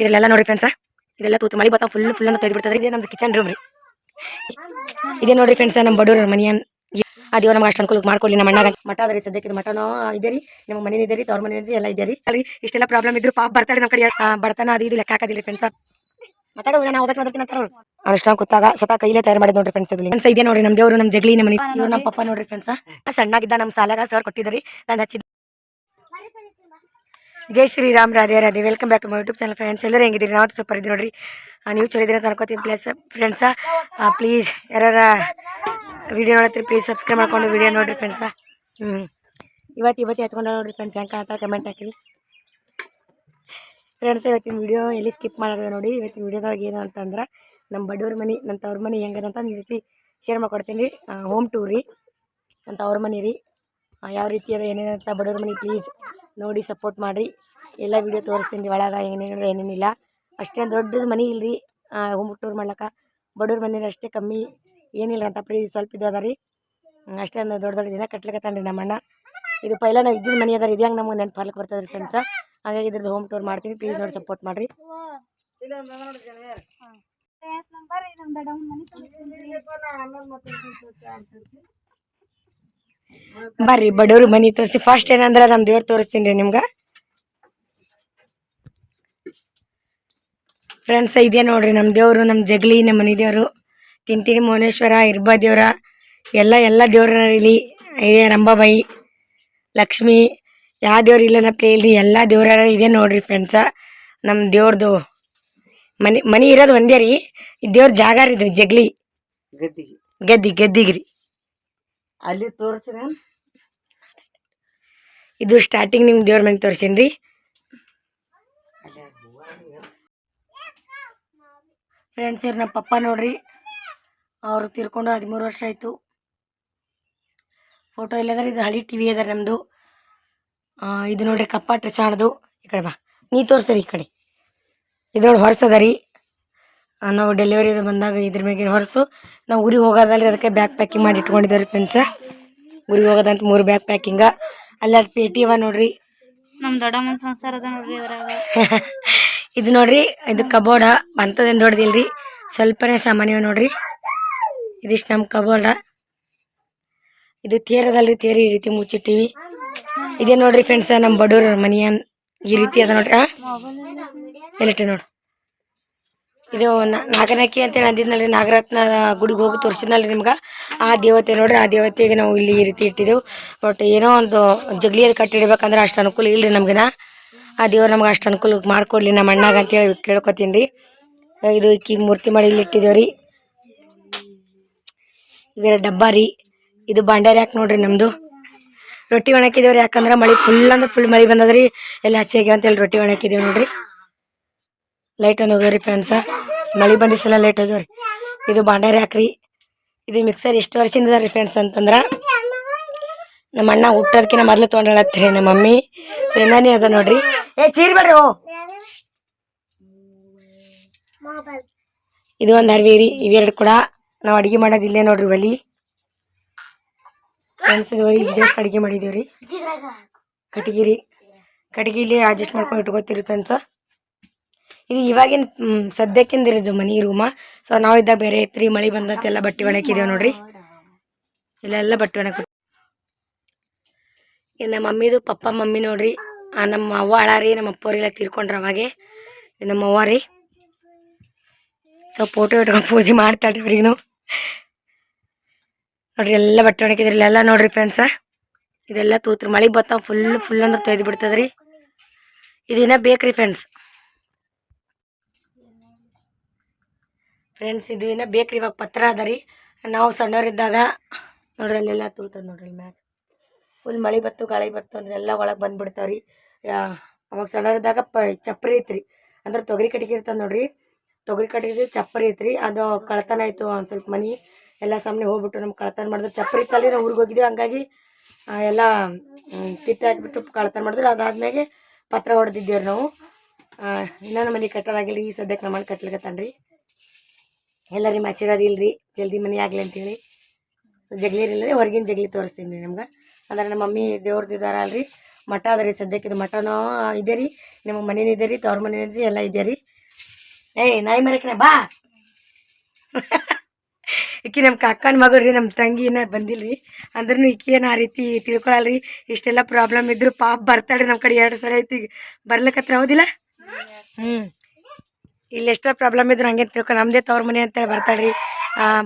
ಇದೆಲ್ಲ ನೋಡಿ ಫ್ರೆಂಡ್ಸ ಇದೆಲ್ಲ ತೂತು ಮಳಿ ಬರ್ತಾವ ಫುಲ್ ಫುಲ್ ಅಂತ ತೆಗೆದು ಬಿಡ್ತದ್ರಿ ಇದೇ ನಮ್ದು ಕಿಚನ್ ರೂಮ್ ರೀ ಇದೇ ನೋಡ್ರಿ ಫ್ರೆಂಡ್ಸ್ ನಮ್ಮ ಬಡವ್ರ ಮನೆಯನ್ ಅದೇ ನಮ್ಗೆ ಅಷ್ಟು ಅನುಕೂಲ ಮಾಡ್ಕೊಳ್ಳಿ ನಮ್ಮ ಅಣ್ಣ ಮಠ ಅದ್ರಿ ಸದ್ಯಕ್ಕೆ ಇದು ಮಠನೋ ಇದೆ ರೀ. ನಮ್ಮ ಮನೆ ಇದೆ ರೀ, ತವ್ರ ಮನೆ ಇದೆ, ಎಲ್ಲ ಇದೆ ರೀ. ಅಲ್ಲಿ ಇಷ್ಟೆಲ್ಲ ಪ್ರಾಬ್ಲಮ್ ಇದ್ರು ಪಾಪ ಬರ್ತಾರೆ ನಮ್ಮ ಕಡೆ. ಬರ್ತಾನ ಅದು ಇದು ಲೆಕ್ಕ ಹಾಕೋದಿಲ್ಲ ಫ್ರೆಂಡ್ಸ್ ಮಾತಾಡೋ ನಾನು ಹೋಗಕ್ಕೆ ಮಾತಾಡ್ತೀನಿ ನಂತರ ಅನುಷ್ಠಾನ ಕೂತಾಗ ಸ್ವತಃ ಕೈಲೇ ತಯಾರು ಮಾಡಿದ್ ನೋಡ್ರಿ ಫ್ರೆಂಡ್ಸ್ ಇಲ್ಲಿ ಫ್ರೆಂಡ್ಸ್ ಇದೆ ನೋಡ್ರಿ ನಮ್ಮ ದೇವರು ನಮ್ಮ ಜಗಲಿ, ನಮ್ಮ ಮನೆ ಇವ್ರು ನಮ್ಮ ಪಪ್ಪ ನೋಡ್ರಿ ಫ್ರೆಂಡ್ಸ್ ಸಣ್ಣಾಗಿದ್ದ ನಮ್ಮ ಸಾಲಾಗ ಸರ್ ಕೊಟ್ಟಿದ್ರಿ ನಾನು ಹಚ್ಚಿದ ಜೈ Shriram Radhe Radhe. Welcome back to my YouTube channel friends ಎಲ್ಲರೂ ಹೆಂಗಿದ್ದೀರಿ? ನಾವು ಸೂಪರ್ ಇದ್ದೀವಿ ನೋಡಿರಿ. ನೀವು ಚಲೋ ಇದ್ದೀರ ಪ್ಲೇಸ್ ಅನ್ಕೋತೀನಿ ಪ್ಲಸ್ ಫ್ರೆಂಡ್ಸ ಪ್ಲೀಸ್ ಯಾರ ವಿಡಿಯೋ ನೋಡತ್ತೀರಿ ಪ್ಲೀಸ್ ಸಬ್ಸ್ಕ್ರೈಬ್ ಮಾಡ್ಕೊಂಡು ವಿಡಿಯೋ ನೋಡಿರಿ ಫ್ರೆಂಡ್ಸ ಹ್ಞೂ ಇವತ್ತು ಇವತ್ತು ಎತ್ಕೊಂಡು ನೋಡಿರಿ ಫ್ರೆಂಡ್ಸ್ ಹೆಂಗೆ ಕಾಣ್ತಾರೆ ಕಮೆಂಟ್ ಹಾಕಿರಿ. ಫ್ರೆಂಡ್ಸ್ ಇವತ್ತಿನ ವಿಡಿಯೋ ಎಲ್ಲಿ ಸ್ಕಿಪ್ ಮಾಡೋದು ನೋಡಿ. ಇವತ್ತಿನ ವಿಡಿಯೋದಾಗ ಏನು ಅಂತಂದ್ರೆ ನಮ್ಮ ಬಡವ್ರ ಮನೆ ನನ್ನ ತವ್ರ ಮನೆ ಹೆಂಗದಂತ ಈ ರೀತಿ ಶೇರ್ ಮಾಡ್ಕೊಡ್ತೀನಿ ಹೋಮ್ ಟೂರ್ ರೀ. ನನ್ನ ತವ್ರ ಮನೆ ರೀ. ಯಾವ ರೀತಿ ಅದ ಏನೇನಂತ ಬಡವ್ರ ಮನೆ ಪ್ಲೀಸ್ ನೋಡಿ ಸಪೋರ್ಟ್ ಮಾಡಿರಿ. ಎಲ್ಲ ವಿಡಿಯೋ ತೋರಿಸ್ತೀನಿ ಒಳಗೆ, ಏನೇನು ಏನೇನಿಲ್ಲ ಅಷ್ಟೇನು ದೊಡ್ಡದು ಮನೆ ಇಲ್ರಿ ಹೋಮ್ ಟೂರ್ ಮಾಡ್ಲಕ್ಕ. ಬಡವ್ರ ಮನೆ ಅಷ್ಟೇ ಕಮ್ಮಿ ಏನಿಲ್ಲ ಅಂತ ಪ್ರೀ ಸ್ವಲ್ಪ ಇದು ಅದ ರೀ. ಅಷ್ಟೇ ಅಷ್ಟೇನು ದೊಡ್ಡ ದೊಡ್ಡ ದಿನ ಕಟ್ಲಿಕತ್ತಾನ ರೀ ನಮ್ಮಣ್ಣ. ಇದು ಪೈಲ ನಾವು ಇದ್ದಿದ್ದು ಮನೆ ಅದ ರೀ ಇದು ಹೆಂಗೆ ನಮಗೆ ನೆನಪು ಬರ್ತದೆ ರೀ ಫ್ರೆಂಡ್ಸ ಹಾಗಾಗಿ ಇದ್ರದ್ದು ಹೋಮ್ ಟೂರ್ ಮಾಡ್ತೀನಿ ಪ್ಲೀಸ್ ನೋಡಿ ಸಪೋರ್ಟ್ ಮಾಡಿರಿ. ಬರ್ರಿ ಬಡವ್ರ ಮನೆ ತೋರಿಸಿ. ಫಸ್ಟ್ ಏನಂದ್ರೆ ನಮ್ಮ ದೇವ್ರು ತೋರಿಸ್ತೀನಿ ರೀ ನಿಮ್ಗೆ. ಫ್ರೆಂಡ್ಸ್ ಇದೇ ನೋಡ್ರಿ ನಮ್ಮ ದೇವರು ನಮ್ಮ ಜಗ್ಲಿ ನಮ್ಮ ಮನೆ ದೇವರು ತಿಂತಿಣಿ ಮೌನೇಶ್ವರ ಇರ್ಬಾ ದೇವ್ರ. ಎಲ್ಲ ಎಲ್ಲ ದೇವ್ರ ಇಲ್ಲಿ ಇದೇ ರಂಬಾಬಾಯಿ ಲಕ್ಷ್ಮಿ. ಯಾವ ದೇವ್ರು ಇಲ್ಲ ಅಂತ ಹೇಳ್ರಿ ಎಲ್ಲ ದೇವ್ರ ಇದೆ ನೋಡ್ರಿ ಫ್ರೆಂಡ್ಸ ನಮ್ಮ ದೇವ್ರದು ಮನೆ ಮನೆ ಇರೋದು ಒಂದೇ ರೀ. ದೇವ್ರ ಜಾಗ ರೀ ಇದು ಜಗ್ಲಿ. ಗದ್ದಿಗೆ. ಗದ್ದಿ ಗದ್ದಿಗೆ ರೀ. ಅಲ್ಲಿ ತೋರಿಸಿದ. ಇದು ಸ್ಟಾರ್ಟಿಂಗ್ ನಿಮ್ಗೆ ದೇವ್ರ ಮನೆ ತೋರಿಸೀನಿ ರೀ ಫ್ರೆಂಡ್ಸ್ ಇವ್ರ ನಮ್ಮ ಪಪ್ಪ ನೋಡ್ರಿ. ಅವರು ತೀರ್ಕೊಂಡು ಹದಿಮೂರು ವರ್ಷ ಆಯಿತು. ಫೋಟೋ ಇಲ್ಲದ್ರೆ ಇದು ಹಳಿ ಟಿ ವಿ ಅದ ನಮ್ಮದು ಇದು ನೋಡ್ರಿ ಕಪ್ಪಾ ಸಾಣದು ಈ ಕಡೆ ಬಾ. ನೀ ತೋರಿಸ್ರಿ ಈ ಕಡೆ. ಇದ್ರೊಳಗೆ ನೋಡಿ ಹೊರಸದ ರೀ. ನಾವು ಡೆಲಿವರಿ ಬಂದಾಗ ಇದ್ರ ಮ್ಯಾಗೆ ಹೊರಸು. ನಾವು ಊರಿಗೆ ಹೋಗೋದಲ್ರಿ ಅದಕ್ಕೆ ಬ್ಯಾಗ್ ಪ್ಯಾಕಿಂಗ್ ಮಾಡಿ ಇಟ್ಕೊಂಡಿದ್ದೇವೆ ಫ್ರೆಂಡ್ಸ ಊರಿಗೆ ಹೋಗೋದಂತ ಮೂರು ಬ್ಯಾಗ್ ಪ್ಯಾಕಿಂಗ ಅಲ್ಲಿ ಎರಡು ಪೇಟಿ ಅವ ನೋಡ್ರಿ. ನಮ್ಮ ದೊಡ್ಡಮ್ಮನ ಸಂಸಾರ ಅದ ನೋಡ್ರಿ ಅದ್ರಾಗ ಇದು ನೋಡ್ರಿ ಇದು ಕಬೋರ್ಡ ಅಂಥದ್ದೇನು ದೊಡ್ಡದಿಲ್ರಿ. ಸ್ವಲ್ಪನೇ ಸಾಮಾನ್ಯವ ನೋಡ್ರಿ. ಇದಿಷ್ಟು ನಮ್ಮ ಕಬೋರ್ಡ ಇದು ತೇರದಲ್ರಿ ತೇರಿ ಈ ರೀತಿ ಮುಚ್ಚಿಟ್ಟಿವಿ. ಇದೇ ನೋಡ್ರಿ ಫ್ರೆಂಡ್ಸ್ ನಮ್ಮ ಬಡವ್ರ ಮನೆಯ ಈ ರೀತಿ ಅದ ನೋಡ್ರಿ. ಎಲ್ಲಿಟ್ಟೆ ನೋಡು. ಇದು ನಾಗನಕಿ ನಾಗನಕ್ಕಿ ಅಂತೇಳಿ ಅಂದಿದ್ನಲ್ರಿ ನಾಗರತ್ನ ಗುಡಿಗೆ ಹೋಗಿ ತೋರಿಸಿದ್ನಲ್ರಿ ನಿಮ್ಗೆ? ಆ ದೇವತೆ ನೋಡ್ರಿ, ಆ ದೇವತೆಗೆ ನಾವು ಇಲ್ಲಿ ಈ ರೀತಿ ಇಟ್ಟಿದ್ದೆವು ಬಟ್ ಏನೋ ಒಂದು ಜಗ್ಲಿಯಲ್ಲಿ ಕಟ್ಟಿಡ್ಬೇಕಂದ್ರೆ ಅಷ್ಟು ಅನುಕೂಲ ಇಲ್ಲರಿ ನಮ್ಗಿನ. ಆ ದೇವ್ರು ನಮ್ಗೆ ಅಷ್ಟು ಅನುಕೂಲ ಮಾಡಿಕೊಡ್ಲಿ ನಮ್ಮ ಅಣ್ಣಾಗ ಅಂತೇಳಿ ಕೇಳ್ಕೊತೀನಿ ರೀ. ಇದು ಇಕ್ಕಿ ಮೂರ್ತಿ ಮಾಡಿ ಇಲ್ಲಿ ಇಟ್ಟಿದ್ದೇವೆ ರೀ ಇವೆರಡು ಡಬ್ಬ ರೀ. ಇದು ಬಾಂಡಾರಿ ಯಾಕೆ ನೋಡ್ರಿ ನಮ್ಮದು ರೊಟ್ಟಿ ಒಣಕಿದೇವ್ರಿ ಯಾಕಂದ್ರೆ ಮಳೆ ಫುಲ್ ಅಂದ್ರೆ ಫುಲ್ ಮಳೆ ಬಂದದ್ರಿ. ಎಲ್ಲ ಹಚ್ಚಿ ಆಗ್ಯಾವ ಅಂತೇಳಿ ರೊಟ್ಟಿ ಒಣಕಿದೇವೆ ನೋಡ್ರಿ. ಲೈಟ್ ಒಂದು ಹೋಗ್ಯಾವ್ರಿ ಫ್ರೆಂಡ್ಸ ಮಳೆ ಬಂದಿಸಲ ಲೇಟ್ ಹೋಗ್ಯಾವ್ರಿ ಇದು ಬಾಂಡಾರಿ ಹಾಕ್ರಿ. ಇದು ಮಿಕ್ಸರ್ ಎಷ್ಟು ವರ್ಷದಿಂದ ರೀ ಫ್ರೆಂಡ್ಸ್ ಅಂತಂದ್ರೆ. ನಮ್ಮ ಅಣ್ಣ ಹುಟ್ಟೋದಕ್ಕಿಂತ ಮೊದಲು ತೊಗೊಂಡಳತ್ರಿ ನಮ್ಮ ಮಮ್ಮಿ. ಏನಾನೇ ಅದ ನೋಡ್ರಿ. ಏ, ಚೀರಿ ಬಿಡ್ರಿ ಓ. ಇದು ಒಂದು ಅರ್ವಿ ರೀ, ಇವೆರಡು ಕೂಡ. ನಾವು ಅಡುಗೆ ಮಾಡೋದು ಇಲ್ಲೇ ನೋಡ್ರಿ ಇದು ಈಗ ಜಸ್ಟ್ ಅಡುಗೆ ಮಾಡಿದ್ದೀವಿ ರೀ ಕಟ್ಗೆ ರೀ. ಕಟ್ಗೆ ಇಲ್ಲಿ ಅಡ್ಜಸ್ಟ್ ಮಾಡ್ಕೊಂಡು ಇಟ್ಕೋತೀರಿ ಫ್ರೆಂಡ್ಸ ಇದು ಇವಾಗಿನ ಸದ್ಯಕ್ಕಿಂದಿರೋದು ಮನೆ ರೂಮ. ಸೊ ನಾವು ಇದ್ದಾಗ ಬೇರೆ ಐತ್ರಿ ಮಳೆ ಬಂದಂತೆಲ್ಲ ಬಟ್ಟೆ ಒಣಕಿದೇವೆ ನೋಡ್ರಿ. ಇಲ್ಲೆಲ್ಲ ಬಟ್ಟೆ ಒಣಗಿ ನಮ್ಮ ಮಮ್ಮಿದು ಪಪ್ಪ, ಮಮ್ಮಿ ನೋಡ್ರಿ. ನಮ್ಮ ಅವ್ವ ಅಳಾರಿ, ನಮ್ಮ ಅಪ್ಪವ್ರೆಲ್ಲ ತೀರ್ಕೊಂಡ್ರ ಅವಾಗೆ. ನಮ್ಮ ಅವ್ವ ರೀ. ಸೊ ಫೋಟೋ ಇಟ್ಕೊಂಡು ಪೂಜೆ ಮಾಡ್ತಾಳ್ರಿ ಅವ್ರಿಗೂ ನೋಡ್ರಿ, ಎಲ್ಲ ಬಟ್ಟೆ ಒಣಕಿದ್ರಿ ಇಲ್ಲೆಲ್ಲ ನೋಡ್ರಿ ಫ್ರೆಂಡ್ಸ ಇದೆಲ್ಲ ತೂತ್ರಿ ಮಳೆ ಬತ್ತ ಫುಲ್ ಫುಲ್ ಅಂದ್ರೆ ತೊಯ್ದು ಬಿಡ್ತದ್ರಿ. ಇದಿನ ಬೇಕ್ರಿ ಫ್ರೆಂಡ್ಸ್ ಫ್ರೆಂಡ್ಸ್ ಇದು ಇನ್ನೂ ಬೇಕ್ರಿ, ಇವಾಗ ಪತ್ರ ಅದ ರೀ. ನಾವು ಸಣ್ಣವರಿದ್ದಾಗ, ನೋಡ್ರಿ ಅಲ್ಲೆಲ್ಲ ತೂತದ ನೋಡ್ರಿ ಮ್ಯಾಗ. ಫುಲ್ ಮಳೆ ಬತ್ತು, ಗಾಳಿ ಬತ್ತು ಅಂದ್ರೆ ಎಲ್ಲ ಒಳಗೆ ಬಂದ್ಬಿಡ್ತಾವ ರೀ. ಅವಾಗ ಸಣ್ಣವರಿದ್ದಾಗ ಪ ಚಪ್ರಿ ಐತ್ರಿ. ಅಂದ್ರೆ ತೊಗರಿ ಕಟ್ಟಿಗೆ ಇರ್ತದೆ ನೋಡ್ರಿ. ತೊಗರಿ ಕಟ್ಟಿಗೆ ಚಪ್ಪರಿ ಐತ್ರಿ. ಅದು ಕಳ್ತನ ಆಯಿತು, ಒಂದು ಸ್ವಲ್ಪ ಮನೆ ಎಲ್ಲ ಸಾಮನೆ ಹೋಗ್ಬಿಟ್ಟು ನಮ್ಗೆ ಕಳ್ತನ ಮಾಡಿದ್ರು. ಚಪ್ಪರಿ ಇತ್ತಲ್ಲಿ ನಾವು ಊರಿಗೆ ಹೋಗಿದ್ವಿ. ಹಂಗಾಗಿ ಎಲ್ಲ ಕಿತ್ತು ಹಾಕ್ಬಿಟ್ಟು ಕಳ್ತನ ಮಾಡಿದ್ರು. ಅದಾದ್ಮೇಲೆ ಪತ್ರ ಹೊಡೆದಿದ್ದೇವ್ರಿ ನಾವು. ಇನ್ನೊಂದು ಮನೆ ಕಟ್ಟೋದಾಗಿಲ್ಲ ಈ ಸದ್ಯಕ್ಕೆ ನಮ್ಮ ಮನೆ ಕಟ್ಲಿಕತ್ತಾನ ರೀ ಎಲ್ಲ ನಿಮ್ಮ ಆಶೀರ್ವಾದ ಇಲ್ರಿ, ಜಲ್ದಿ ಮನೆ ಆಗಲಿ ಅಂತೇಳಿ. ಸೊ ಜಗ್ಲಿ ಇಲ್ಲ ರೀ ಹೊರಗಿನ ಜಗ್ಲಿ ತೋರಿಸ್ತೀನಿ ರೀ ನಮ್ಗೆ. ಅಂದ್ರೆ ನಮ್ಮ ಮಮ್ಮಿ ದೇವ್ರದ್ದು ಇದಾರ ಅಲ್ರಿ, ಮಠ ಅದ ರೀ ಸದ್ಯಕ್ಕೆ ಇದು ಮಠನೂ ಇದೆ ರೀ, ನಿಮ್ಮ ಮನೇನು ಇದೆ ರೀ, ತವ್ರ ಮನೇನು ಇದೆ ಎಲ್ಲ ಇದೆ ರೀ. ಏಯ್, ನಾಯಿ ಮರಕ್ಕೆ ಬಾ. ಈಕಿ ನಮ್ಮ ಕಾಕನ ಮಗಳು ರೀ ನಮ್ಮ ತಂಗಿ ಇನ್ನೂ ಬಂದಿಲ್ಲ ರೀ ಅಂದ್ರೂ ಏನು ಆ ರೀತಿ ತಿಳ್ಕೊಳಲ್ಲ ರೀ ಇಷ್ಟೆಲ್ಲ ಪ್ರಾಬ್ಲಮ್ ಇದ್ದರೂ ಪಾಪ ಬರ್ತಾಳೆ ನಮ್ಮ ಕಡೆ, ಎರಡು ಸಲ ಐತಿ ಬರ್ಲಿಕ್ಕತ್ರ ಹೌದಿಲ್ಲ? ಹ್ಞೂ ಇಲ್ಲಿ ಎಷ್ಟೋ ಪ್ರಾಬ್ಲಮ್ ಇದ್ರೆ ಹಂಗೆ ತಿಳ್ಕೊ ನಮ್ಮದೇ ತವ್ರ ಮನೆ ಅಂತೇಳಿ ಬರ್ತಾಳ್ರಿ.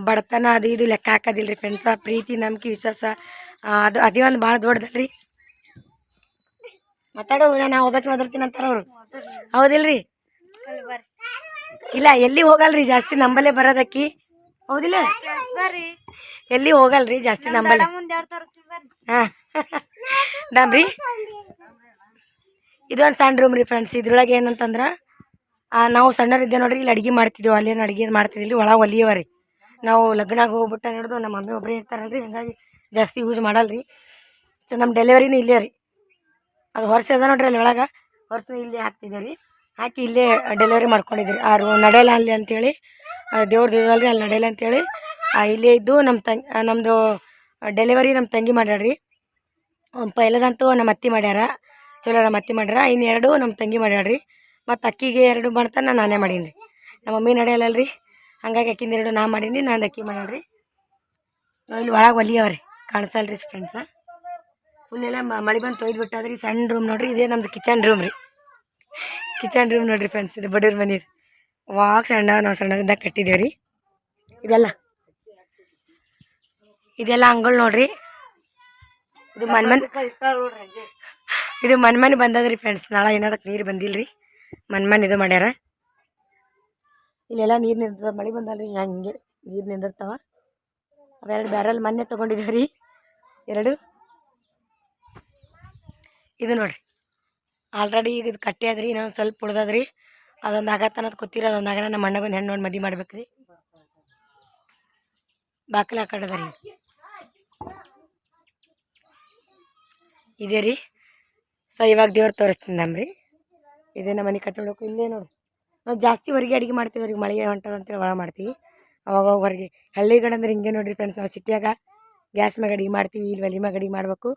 ಬಡತನ ಅದು ಇದು ಲೆಕ್ಕ ಹಾಕೋದಿಲ್ಲ ರೀ ಫ್ರೆಂಡ್ಸ ಪ್ರೀತಿ ನಂಬಿಕೆ ವಿಶ್ವಾಸ ಅದು ಅದೇ ಒಂದು ಭಾಳ ದೊಡ್ಡದಲ್ರಿ. ಮಾತಾಡೋ ನಾನು ಹೋಗ್ಬೇಕು ಓದಿರ್ತೀನಿ ಅಂತಾರ ಅವರು. ಹೌದಿಲ್ರಿ? ಇಲ್ಲ ಎಲ್ಲಿ ಹೋಗಲ್ರಿ ಜಾಸ್ತಿ ನಂಬಲ್ಲೇ ಬರೋದಕ್ಕಿ? ಹೌದಿಲ್ಲ? ಬರ್ರಿ ಎಲ್ಲಿ ಹೋಗಲ್ರಿ ಜಾಸ್ತಿ ನಂಬಲ್ಲ? ಹಾಂ ನಮ್ರಿ ಇದೊಂದು ಸಣ್ಣ ರೂಮ್ ರೀ ಫ್ರೆಂಡ್ಸ್ ಇದ್ರೊಳಗೆ ಏನಂತಂದ್ರೆ ನಾವು ಸಣ್ಣರಿದ್ದೆ ನೋಡ್ರಿ ಇಲ್ಲಿ ಅಡುಗೆ ಮಾಡ್ತಿದ್ದೆವು ಅಲ್ಲೇನು ಅಡುಗೆ ಮಾಡ್ತಿದ್ದಿಲ್ಲ ಒಳಗೆ ಒಲಿಯವ ರೀ ನಾವು ಲಗ್ನಾಗ ಹೋಗ್ಬಿಟ್ಟು ಹಿಡಿದು ನಮ್ಮ ಮಮ್ಮಿ ಒಬ್ಬರೇ ಇರ್ತಾರಲ್ರಿ ಹಂಗಾಗಿ ಜಾಸ್ತಿ ಯೂಸ್ ಮಾಡಲ್ಲ ರೀ ಸೊ ನಮ್ಮ ಡೆಲಿವರಿನೂ ಇಲ್ಲೇ ರೀ. ಅದು ಹೊರಸೆ ಅದ ನೋಡ್ರಿ ಅಲ್ಲಿ ಒಳಗೆ. ಹೊರಸು ಇಲ್ಲೇ ಹಾಕ್ತಿದ್ದೇವೆ ರೀ. ಹಾಕಿ ಇಲ್ಲೇ ಡೆಲಿವರಿ ಮಾಡ್ಕೊಂಡಿದ್ದೀರಿ. ಆ ರೂ ನಡೆಯಲ್ಲ ಅಲ್ಲಿ ಅಂತೇಳಿ ದೇವ್ರ ಇದಲ್ರಿ ಅಲ್ಲಿ ನಡೆಯಲ್ಲ ಅಂತೇಳಿ ಆ, ಇಲ್ಲೇ ಇದ್ದು ನಮ್ಮ ತಂಗಿ ನಮ್ಮದು ಡೆಲಿವರಿ ನಮ್ಮ ತಂಗಿ ಮಾಡ್ಯಾಡ್ರಿ ಪೈಲದಂತೂ ನಮ್ಮ ಅತ್ತಿ ಮಾಡ್ಯಾರ. ಚಲೋ ನಮ್ಮ ಅತ್ತಿ ಮಾಡ್ಯಾರ. ಇನ್ನೆರಡು ನಮ್ಮ ತಂಗಿ ಮಾಡ್ಯಾಳ್ರಿ ಮತ್ತು ಅಕ್ಕಿಗೆ ಎರಡು ಮಾಡ್ತಾನೆ ನಾನೇ ಮಾಡೀನಿ ರೀ ನಮ್ಮ ಮಮ್ಮಿ ನಡೆಯಲ್ಲಲ್ರಿ? ಹಂಗಾಗಿ ಅಕ್ಕಿಂದ ಎರಡು ನಾ ಮಾಡೀನಿ ನಾನು ಅಕ್ಕಿ ಮಾಡ್ಯಾಳ್ರಿ ರೀ ಇಲ್ಲಿ ಒಳಗೆ ಒಲಿಯವ್ರಿ ರೀ ಫ್ರೆಂಡ್ಸ ರೀ ಫ್ರೆಂಡ್ಸ ಮ- ಮಳೆ ಬಂದು ತೊಯ್ದು ಬಿಟ್ಟಾದ್ರಿ ಸಣ್ಣ ರೂಮ್ ನೋಡ್ರಿ ಇದೇ ನಮ್ಮದು ಕಿಚನ್ ರೂಮ್ ರೀ. ಕಿಚನ್ ರೂಮ್ ನೋಡ್ರಿ ಫ್ರೆಂಡ್ಸ್ ಇದು ಬಡವ್ರ ಮನೆ ವಾಕ್ ಸಣ್ಣ ನಾವು ಸಣ್ಣದಿಂದ ಕಟ್ಟಿದ್ದೇವೆ ರೀ ಇದೆಲ್ಲ. ಇದೆಲ್ಲ ಅಂಗಳು ನೋಡ್ರಿ. ಇದು ಮನ್ ಮನ್ ಇದು ಮನ್ ಮನೆ ಬಂದದ್ರಿ ಫ್ರೆಂಡ್ಸ್ ನಾಳೆ ಏನಾದಕ್ಕೆ ನೀರು ಬಂದಿಲ್ರಿ. ಮನ್ ಮನ್ ಇದು ಮಾಡ್ಯಾರ. ಇಲ್ಲೆಲ್ಲ ನೀರು ನಿಂದ ಮಳೆ ಬಂದಲ್ರಿ ಹಂಗೆ ನೀರು ನಿಂದಿರ್ತಾವ. ಅವೆರಡು ಬ್ಯಾರಲ್ ಮೊನ್ನೆ ತೊಗೊಂಡಿದ್ದೇವೆ ರೀ, ಎರಡು. ಇದು ನೋಡ್ರಿ ಆಲ್ರೆಡಿ ಈಗ ಇದು ಕಟ್ಟಿ ಆದ್ರಿ, ಇನ್ನೊಂದು ಸ್ವಲ್ಪ ಉಳ್ದಾದ್ರಿ. ಅದೊಂದು ಆಗತ್ತ ಅನ್ನೋದು ಗೊತ್ತಿರ, ಅದೊಂದು ಆಗ ನಮ್ಮ ಅಣ್ಣಗೊಂದು ಹೆಣ್ಣು ನೋಡಿ ಮದುವೆ ಮಾಡ್ಬೇಕು ರೀ ಬಾಕ್ಲ ಹಾಕಡದ ರೀ. ಇದೇ ರೀ, ಸೊ ಇವಾಗ ದೇವ್ರು ತೋರಿಸ್ತೀನಿ ನಮ್ರಿ. ಇದೇ ನಮ್ಮ ಮನೆ ಕಟ್ಟಬೇಕು ಇಲ್ಲೇ ನೋಡಿ. ನಾವು ಜಾಸ್ತಿ ಹೊರಗೆ ಅಡುಗೆ ಮಾಡ್ತೀವಿ ಅವ್ರಿಗೆ ಮಳೆಗೆ ಹೊಂಟದ ಅಂತೇಳಿ ಒಳಗೆ ಮಾಡ್ತೀವಿ. ಅವಾಗ ಹೊರಗೆ ಹಳ್ಳಿಗಳಂದ್ರೆ ಅಂದ್ರೆ ಹಿಂಗೆ ನೋಡಿರಿ ಫ್ರೆಂಡ್ಸ್ ನಾವು ಸಿಟಿಯಾಗ ಗ್ಯಾಸ್ ಮ್ಯಾಗ ಅಡುಗೆ ಮಾಡ್ತೀವಿ ಇಲ್ಲಿ ಒಲಿ ಮ್ಯಾಗ ಅಡುಗೆ ಮಾಡ್ಬೇಕು.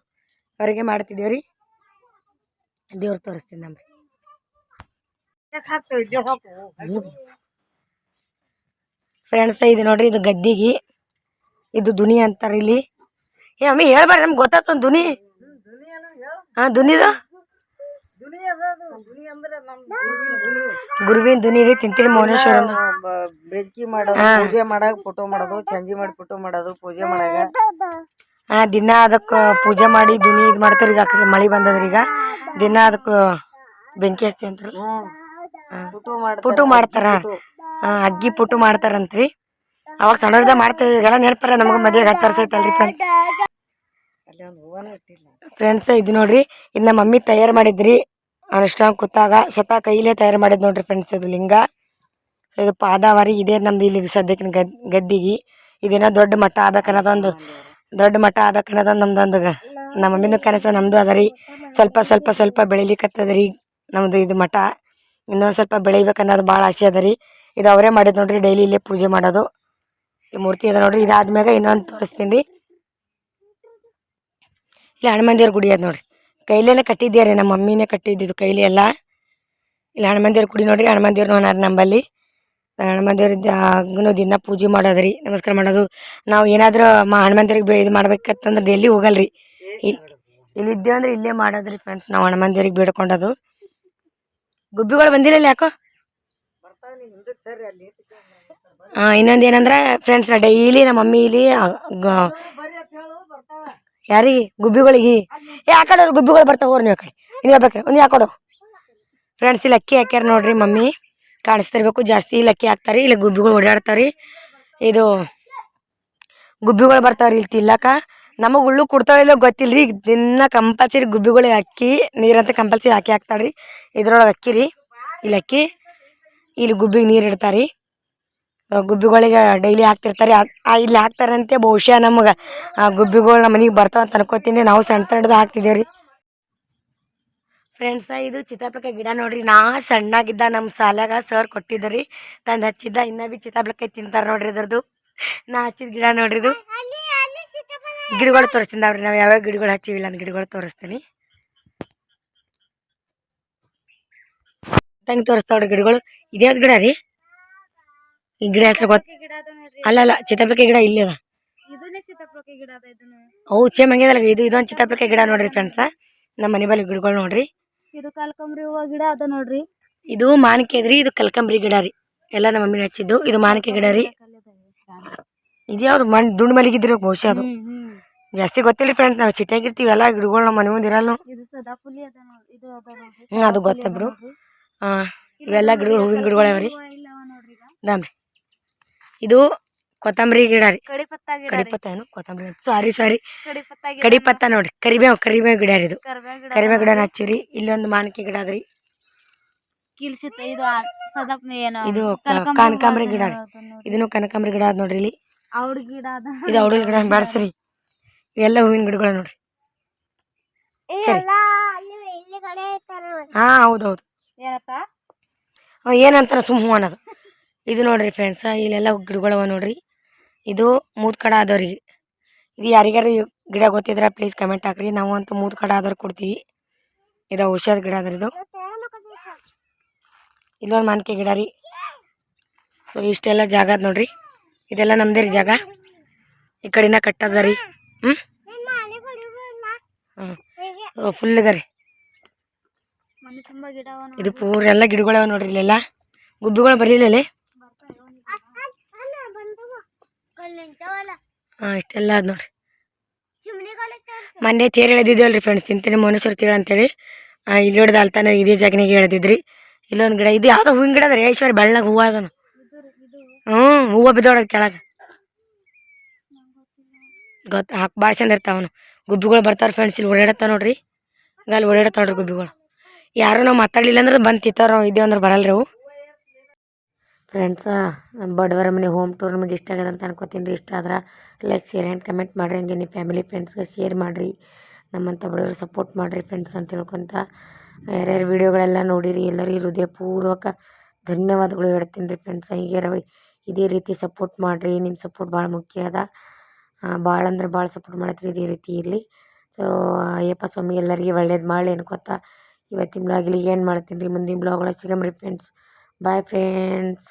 ಹೊರಗೆ ಮಾಡ್ತಿದ್ದೇವೆ ರೀ. ದೇವ್ರು ತೋರಿಸ್ತೀನಿ ನಮ್ರಿ ಫ್ರೆಂಡ್ಸ್ ಇದು ನೋಡ್ರಿ ಇದು ಗದ್ದಿಗೆ. ಇದು ದುನಿ ಅಂತಾರೆ ಇಲ್ಲಿ. ಏ ಅಮ್ಮಿ ಹೇಳ್ಬಾರ್ದು ನಮ್ಗೆ ಗೊತ್ತಾತ ದುನಿ. ಹಾಂ ದುನಿದು? ಗುರುವಿನ ಧ್ವನಿ ರೀ ತಿಂತೀನಿ ಮೌನೇಶ್ವರ ಬೆಂಕಿ ಮಾಡೋದು ಪೂಜೆ ಮಾಡಾಗ ಫೋಟೋ ಮಾಡೋದು ಚಂಜಿ ಮಾಡಿ ಫೋಟೋ ಮಾಡೋದು ಪೂಜೆ ಮಾಡಾಗ. ಹಾ ದಿನ ಅದಕ್ಕೆ ಪೂಜೆ ಮಾಡಿ ದುನಿ ಇದು ಮಾಡ್ತಾರೆ ಈಗ ಬಂದದ್ರೀಗ ಮಳೆ ಬಂದದ್ರಿ ಈಗ. ದಿನ ಅದಕ್ಕೆ ಬೆಂಕಿ ಹಚ್ತಿ ಅಂತ ಪುಟು ಮಾಡ್ತಾರ ಅಗ್ಗಿ ಪುಟು ಮಾಡ್ತಾರಂತ್ರಿ. ಅವಾಗ ಸಣ್ಣದ ಮಾಡ್ತೇವೆ ಎಲ್ಲ ನೆನಪರ ನಮಗೆ ಮದುವೆಗೆ ಹತ್ತು ವರ್ಷ ಐತಲ್ರಿ ಫ್ರೆಂಡ್ಸ್ ಅಲ್ಲಿ ಒಂದು ಹೂವನೂ ಇಟ್ಟಿಲ್ಲ ಫ್ರೆಂಡ್ಸ್ ಇದು ನೋಡ್ರಿ ಇದು ನಮ್ಮ ಮಮ್ಮಿ ತಯಾರು ಮಾಡಿದ್ರಿ. ಅನುಷ್ಠಾನ ಕೂತಾಗ ಸ್ವತಃ ಕೈಲೇ ತಯಾರು ಮಾಡಿದ್ ನೋಡ್ರಿ ಫ್ರೆಂಡ್ಸ್ ಇದು ಲಿಂಗ. ಸೊ ಇದು ಪಾದಾವರಿ, ಇದೇ ನಮ್ದು ಇಲ್ಲಿ ಸದ್ಯಕ್ಕೆ ಗದ್, ಗದ್ದಿಗೆ. ಇದೇನೋ ದೊಡ್ಡ ಮಠ ಆಗ್ಬೇಕನ್ನೋದೊಂದು ದೊಡ್ಡ ಮಠ ಆಗ್ಬೇಕನ್ನೋದೊಂದು ನಮ್ದೊಂದು ನಮ್ಮ ಮಮ್ಮಿನ ಕನಸ ನಮ್ಮದು ಅದ ಸ್ವಲ್ಪ ಸ್ವಲ್ಪ ಸ್ವಲ್ಪ ಬೆಳಿಲಿಕ್ಕತ್ತದ ರೀ ನಮ್ಮದು ಇದು ಮಠ. ಇನ್ನೊಂದು ಸ್ವಲ್ಪ ಬೆಳಿಬೇಕನ್ನೋದು ಭಾಳ ಆಸೆ ಅದ ರೀ. ಇದು ಅವರೇ ಮಾಡಿದ್ ನೋಡ್ರಿ, ಡೈಲಿ ಇಲ್ಲೇ ಪೂಜೆ ಮಾಡೋದು. ಈ ಮೂರ್ತಿ ಅದ ನೋಡ್ರಿ, ಇದಾದ್ಮ್ಯಾಗ ಇನ್ನೊಂದು ತೋರಿಸ್ತೀನಿ ರೀ. ಇಲ್ಲಿ ಹನುಮಂದಿರ ಗುಡಿ ಅದ ನೋಡ್ರಿ. ಕೈಲೇನೆ ಕಟ್ಟಿದ್ದೆ ರೀ, ನಮ್ಮ ಮಮ್ಮಿನೇ ಕಟ್ಟಿದ್ದಿದ್ದು ಕೈಲಿ ಎಲ್ಲ. ಇಲ್ಲಿ ಹನುಮಂದಿರ ಗುಡಿ ನೋಡ್ರಿ ಹನುಮಂದಿರನು ನಮ್ಮಲ್ಲಿ. ನಂಬಲ್ಲಿ ಹನುಮಂದಿರದ್ದು ದಿನ ಪೂಜೆ ಮಾಡೋದು ರೀ ನಮಸ್ಕಾರ ಮಾಡೋದು. ನಾವು ಏನಾದರೂ ಮಾ ಹನುಮಂದಿರಿಗೆ ಬೇ, ಇದು ಮಾಡ್ಬೇಕಂತಂದ್ರೆ ಎಲ್ಲಿ ಹೋಗಲ್ರಿ. ಇಲ್ಲಿ ಇಲ್ಲಿ ಇದ್ದೇವೆ ಅಂದ್ರೆ ಇಲ್ಲೇ ಮಾಡೋದ್ರಿ ಫ್ರೆಂಡ್ಸ್ ನಾವು ಹನುಮಂದಿರಿಗೆ ಬೇಡ್ಕೊಂಡದು. ಗುಬ್ಬಿಗಳು ಬಂದಿಲ್ಲ ಯಾಕೋ? ಹಾಂ ಇನ್ನೊಂದು ಏನಂದ್ರೆ ಫ್ರೆಂಡ್ಸ್ ಡೈಲಿ ನಮ್ಮ ಮಮ್ಮಿ ಇಲ್ಲಿ ಯಾರಿಗೆ ಗುಬ್ಬಿಗಳಿಗೆ? ಏ, ಆ ಕಡೆ ಗುಬ್ಬಿಗಳು ಬರ್ತಾವೆ ಹೋರ್ ನೀವು ಕಡೆ. ನೀವು ಹೇಳ್ಬೇಕ್ರಿ ಒಂದು ಯಾಕೊಡು ಫ್ರೆಂಡ್ಸ್ ಇಲ್ಲಿ ಅಕ್ಕಿ ಹಾಕ್ಯಾರ ನೋಡ್ರಿ ಮಮ್ಮಿ. ಕಾಣಿಸ್ತಿರ್ಬೇಕು, ಜಾಸ್ತಿ ಇಲ್ಲಿ ಅಕ್ಕಿ ಹಾಕ್ತಾರೆ, ಇಲ್ಲಿ ಗುಬ್ಬಿಗಳು ಓಡಾಡ್ತಾರೆ. ಇದು ಗುಬ್ಬಿಗಳು ಬರ್ತಾವ್ರಿ ಇಲ್ಲಿ ತಿಲ್ಲಕ ನಮಗೆ ಉಳ್ಳು ಕೊಡ್ತಾವಿಲ್ಲ ಗೊತ್ತಿಲ್ಲ ರೀ ದಿನ ಕಂಪಲ್ಸರಿ ಗುಬ್ಬಿಗಳಿಗೆ ಅಕ್ಕಿ ನೀರಂತ ಕಂಪಲ್ಸರಿ ಹಾಕಿ ಹಾಕ್ತಾಳ್ರಿ. ಇದ್ರೊಳಗೆ ಅಕ್ಕಿ ರೀ ಇಲ್ಲಿ ಅಕ್ಕಿ ಇಲ್ಲಿ ಗುಬ್ಬಿಗೆ ನೀರು ಇಡ್ತಾರೆ. ಗುಬ್ಬಿಗಳಿಗೆ ಡೈಲಿ ಹಾಕ್ತಿರ್ತಾರೆ. ಇಲ್ಲಿ ಹಾಕ್ತಾರಂತೆ ಬಹುಶಃ ನಮಗೆ. ಆ, ಗುಬ್ಬಿಗಳು ನಮ್ಮ ಮನೆಗೆ ಬರ್ತಾವೆ ಅಂತ ಅನ್ಕೋತೀನಿ. ನಾವು ಸಣ್ಣ ಸಣ್ಣದ ಹಾಕ್ತಿದ್ದೇವೆ ರೀ. ಫ್ರೆಂಡ್ಸ ಇದು ಚಿತಾಪ್ಲಕ ಗಿಡ ನೋಡ್ರಿ. ನಾ ಸಣ್ಣಾಗಿದ್ದ ನಮ್ಮ ಸಾಲಾಗ ಸರ್ ಕೊಟ್ಟಿದ್ದರಿ ತಂದು ಹಚ್ಚಿದ್ದ, ಇನ್ನೂ ಭೀ ಚಿತಾಪ್ಲಕ ತಿಂತಾರೆ ನೋಡ್ರಿ ಇದ್ರದ್ದು. ನಾ ಹಚ್ಚಿದ ಗಿಡ ನೋಡ್ರಿ ಇದು. ಗಿಡಗಳು ತೋರಿಸ್ತೀನಿ ನಾವು. ಯಾವ್ಯಾವ ಗಿಡಗಳು ಹಚ್ಚಿವಿಲ್ಲ ನಾನು ಗಿಡಗಳು ತೋರಿಸ್ತೀನಿ. ತಂಗೆ ತೋರಿಸ್ತಾವ್ರಿ ಗಿಡಗಳು. ಇದೇ ಗಿಡ ರೀ? ಈ ಗಿಡ ಹೆಸರು ಗೊತ್ತ ಅಲ್ಲ ಅಲ್ಲ ಚಿತ್ತಪಲಿಕೆ ಗಿಡ ಇಲ್ಲಿ ಅದ. ಅವು ಸೇಮ್ ಇದು ಇದೊಂದು ಚಿತ್ತಪಲಿಕೆ ಗಿಡ ನೋಡ್ರಿ ಫ್ರೆಂಡ್ಸ ನಮ್ಮ ಮನೆ ಬಳಿ ಗಿಡಗಳು ನೋಡ್ರಿ. ಇದು ಕಲ್ಕಂಬ್ರಿ ಹೂವ ಗಿಡ ಅದ ನೋಡ್ರಿ. ಇದು ಮಾನಕೆ ಇದ್ರಿ ಇದು ಕಲ್ಕಂಬ್ರಿ ಗಿಡ ರೀ. ಎಲ್ಲ ನಮ್ಮ ಮಮ್ಮಿ ಹಚ್ಚಿದ್ದು ಇದು ಮಾನಕೆ ಗಿಡ ರೀ. ಇದು ಯಾವ್ದು ಮಣ್ ದುಂಡು ಮಲಗಿದ್ರಿ ಬಹುಶಃ ಅದು. ಜಾಸ್ತಿ ಗೊತ್ತಿಲ್ಲ ಫ್ರೆಂಡ್ಸ್ ನಾವು ಚಿಟ್ಟಾಗಿರ್ತೀವಿ ಎಲ್ಲ ಗಿಡಗಳು ನಮ್ಮ ಮನೆ ಮುಂದೆ ಇರಲ್ಲ ಅದ ಹ್ಞೂ ಗೊತ್ತ ಬಿಡು ಹಾಂ ಇವೆಲ್ಲ ಗಿಡಗಳು ಹೂವಿನ ಗಿಡಗಳು ಅವ ರೀ. ದಾಮ್ರಿ ಇದು ಕೊತ್ತಂಬರಿ ಗಿಡ ರೀ. ಕಡಿ ಪತ್ತ ಕಡಿಪತ್ತ ಏನು? ಕೊತ್ತಂಬರಿ ಸಾರಿ ಸಾರಿ ಕಡಿ ಪತ್ತ ಕಡಿಪತ್ತ ನೋಡ್ರಿ. ಕರಿಬೇವು ಕರಿಬೇವು ಗಿಡ ರೀ ಇದು. ಕರಿಬೇವು ಗಿಡ ಹಚ್ಚಿರಿ ಇಲ್ಲೊಂದು ಮಾನಕಿ ಗಿಡ ಅದ್ರಿ ಇದು ಕನಕಾಂಬ್ರಿ ಗಿಡ ರೀ. ಇದನ್ನು ಕನಕಾಂಬರಿ ಗಿಡ ಅದ ನೋಡ್ರಿ ಇಲ್ಲಿ. ಇದು ಔಡಲ್ ಗಿಡ ಬೆಳೆಸ್ರಿ ಇವೆಲ್ಲ ಹೂವಿನ ಗಿಡಗಳು ನೋಡ್ರಿ. ಸರಿ. ಹಾ ಹೌದೌದು ಏನಂತಾರ ಸುಮ್ಮ ಹೂ ಅನ್ನೋದು. ಇದು ನೋಡ್ರಿ ಫ್ರೆಂಡ್ಸ ಇಲ್ಲೆಲ್ಲ ಗಿಡಗಳವ ನೋಡ್ರಿ. ಇದು ಮೂತ್ ಕಡ ಅದವ್ರಿ ಇದು ಯಾರಿಗಾರ ಗಿಡ ಗೊತ್ತಿದ್ರೆ ಪ್ಲೀಸ್ ಕಮೆಂಟ್ ಹಾಕ್ರಿ. ನಾವು ಅಂತೂ ಮೂತ್ ಕಡ ಆದ್ರೆ ಕೊಡ್ತೀವಿ. ಇದು ಔಷಧ ಗಿಡ ಅದ್ರ ಇದು. ಇಲ್ಲೊಂದು ಮಾನ್ಕೆ ಗಿಡ ರೀ. ಸೊ ಇಷ್ಟೆಲ್ಲ ಜಾಗ ಅದ ನೋಡ್ರಿ. ಇದೆಲ್ಲ ನಮ್ದೇ ರೀ ಜಾಗ. ಈ ಕಡೆನ ಕಟ್ಟದ ರೀ. ಹ್ಞೂ ಹ್ಮ್. ಫುಲ್ಗ ರೀ. ಇದು ಪೂರ ಎಲ್ಲ ಗಿಡಗಳವ ನೋಡ್ರಿ ಇಲ್ಲೆಲ್ಲ. ಗುಬ್ಬಿಗಳು ಬರಲಿಲ್ಲ ಹಾಂ ಇಷ್ಟೆಲ್ಲ ಅದು ನೋಡ್ರಿ. ಮೊನ್ನೆ ತೇರು ಎಳೆದಿದ್ದೇವಲ್ಲ ರೀ ಫ್ರೆಂಡ್ಸ್ ತಿಂತೀನಿ ಮನುಷ್ಯರು ತೇರು ಅಂತೇಳಿ. ಇಲ್ಲಿ ಹಿಡ್ದು ಅಲ್ತಾನೆ ಇದೇ ಜಾಗನಾಗ ಎಳೆದಿದ್ರಿ. ಇಲ್ಲೊಂದು ಗಿಡ ಇದು ಯಾವುದೋ ಹೂವಿನ ಗಿಡ ಅದ ಐಶ್ವರ್ಯ ಬೆಳ್ಳಗೆ ಹೂವು ಅದನು. ಹ್ಞೂ ಹೂವು ಬಿದ್ದೋಡೋದು ಕೆಳಗೆ. ಗೊತ್ತ ಹಾಕಿ ಭಾಳ ಚಂದ ಇರ್ತಾವನು ಗುಬ್ಬಿಗಳು ಬರ್ತಾವ್ರ ಫ್ರೆಂಡ್ಸ್ ಇಲ್ಲಿ ಓಡಾಡತ್ತ ನೋಡ್ರಿ. ಹಂಗಲ್ಲಿ ಅಲ್ಲಿ ಓಡಾಡತ್ತಾವ ನೋಡ್ರಿ ಗುಬ್ಬಿಗಳು. ಯಾರು ನಾವು ಮಾತಾಡಲಿಲ್ಲ ಅಂದ್ರೆ ಬಂದು ತಿಂತಾರ ಇದ್ದೇವೆ ಅಂದ್ರೆ ಬರಲ್ರಿ ಅವು. ಫ್ರೆಂಡ್ಸ ಬಡವರ ಮನೆ ಹೋಮ್ ಟೂರ್ ನಿಮಗೆ ಇಷ್ಟ ಆಗ್ಯದ ಅಂತ ಅನ್ಕೋತೀನಿ ರೀ. ಇಷ್ಟ ಆದ್ರೆ ಲೈಕ್ ಶೇರ್ ಆ್ಯಂಡ್ ಕಮೆಂಟ್ ಮಾಡಿರಿ. ಹಂಗೆ ನಿಮ್ಮ ಫ್ಯಾಮಿಲಿ ಫ್ರೆಂಡ್ಸ್ಗೆ ಶೇರ್ ಮಾಡಿರಿ. ನಮ್ಮಂಥ ಬಡವರು ಸಪೋರ್ಟ್ ಮಾಡಿರಿ ಫ್ರೆಂಡ್ಸ್ ಅಂತ ಹೇಳ್ಕೊತ ಯಾರ್ಯಾರು ವೀಡಿಯೋಗಳೆಲ್ಲ ನೋಡಿರಿ, ಎಲ್ಲರಿಗೂ ಹೃದಯಪೂರ್ವಕ ಧನ್ಯವಾದಗಳು ಹೇಳ್ತೀನಿ ರೀ ಫ್ರೆಂಡ್ಸ್ ಹೀಗೆ ರವಿ, ಇದೇ ರೀತಿ ಸಪೋರ್ಟ್ ಮಾಡಿರಿ. ನಿಮ್ಮ ಸಪೋರ್ಟ್ ಭಾಳ ಮುಖ್ಯ ಅದ. ಭಾಳ ಅಂದ್ರೆ ಭಾಳ ಸಪೋರ್ಟ್ ಮಾಡತ್ರಿ. ಇದೇ ರೀತಿ ಇರಲಿ. ಸೊ ಅಯ್ಯಪ್ಪ ಸ್ವಾಮಿ ಎಲ್ಲರಿಗೆ ಒಳ್ಳೇದು ಮಾಡಲಿ ಅನ್ಕೋತ. ಇವತ್ತಿನ ಬ್ಲಾಗ್ ಇಲ್ಲಿಗೆ ಏನು ಮಾಡ್ತೀನಿ ರೀ? ಮುಂದಿನ ಬ್ಲಾಗ್ ಒಳಗೆ ಸಿಗಮ್ರಿ ಫ್ರೆಂಡ್ಸ್ ಬಾಯ್ ಫ್ರೆಂಡ್ಸ್